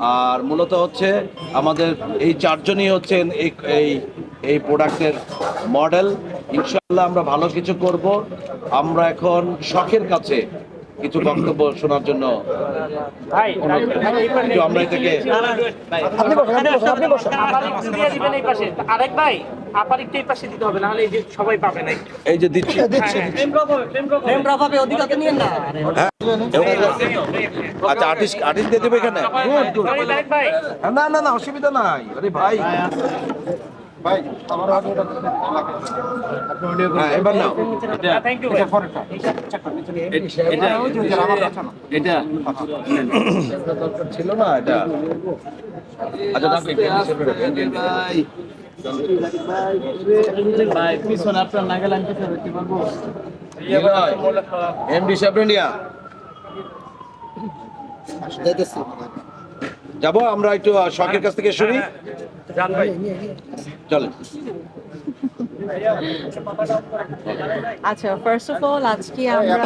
আর মূলত হচ্ছে আমাদের এই চারজনই হচ্ছেন এই এই প্রোডাক্টের মডেল। ইনশাল্লাহ আমরা ভালো কিছু করব। আমরা এখন শখের কাছে কিছু বক্তব্য শোনার জন্য আমরা এটাকে আপনি বসুন আপনি বসুন আপনি বসুন দিয়ে দিবেন এই পাশে। আরেক ভাই এই পাশে দিতে হবে নাহলে এই যে সবাই পাবে না এই যে দিচ্ছি। আচ্ছা আর্টিস্ট আর্টিস্ট দিয়ে দেবে এখানে? না না না অসুবিধা নাই। আরে ভাই। হ্যাঁ ছিল না এটা। আচ্ছা ভাই পিছনে আপনার নাগাল আনতে পারব এমডি সাবরেনিয়া যাব আমরা একটু শখের কাছ থেকে শুনি। জান চলেন। আচ্ছা ফার্স্ট অফ অল আজকে আমরা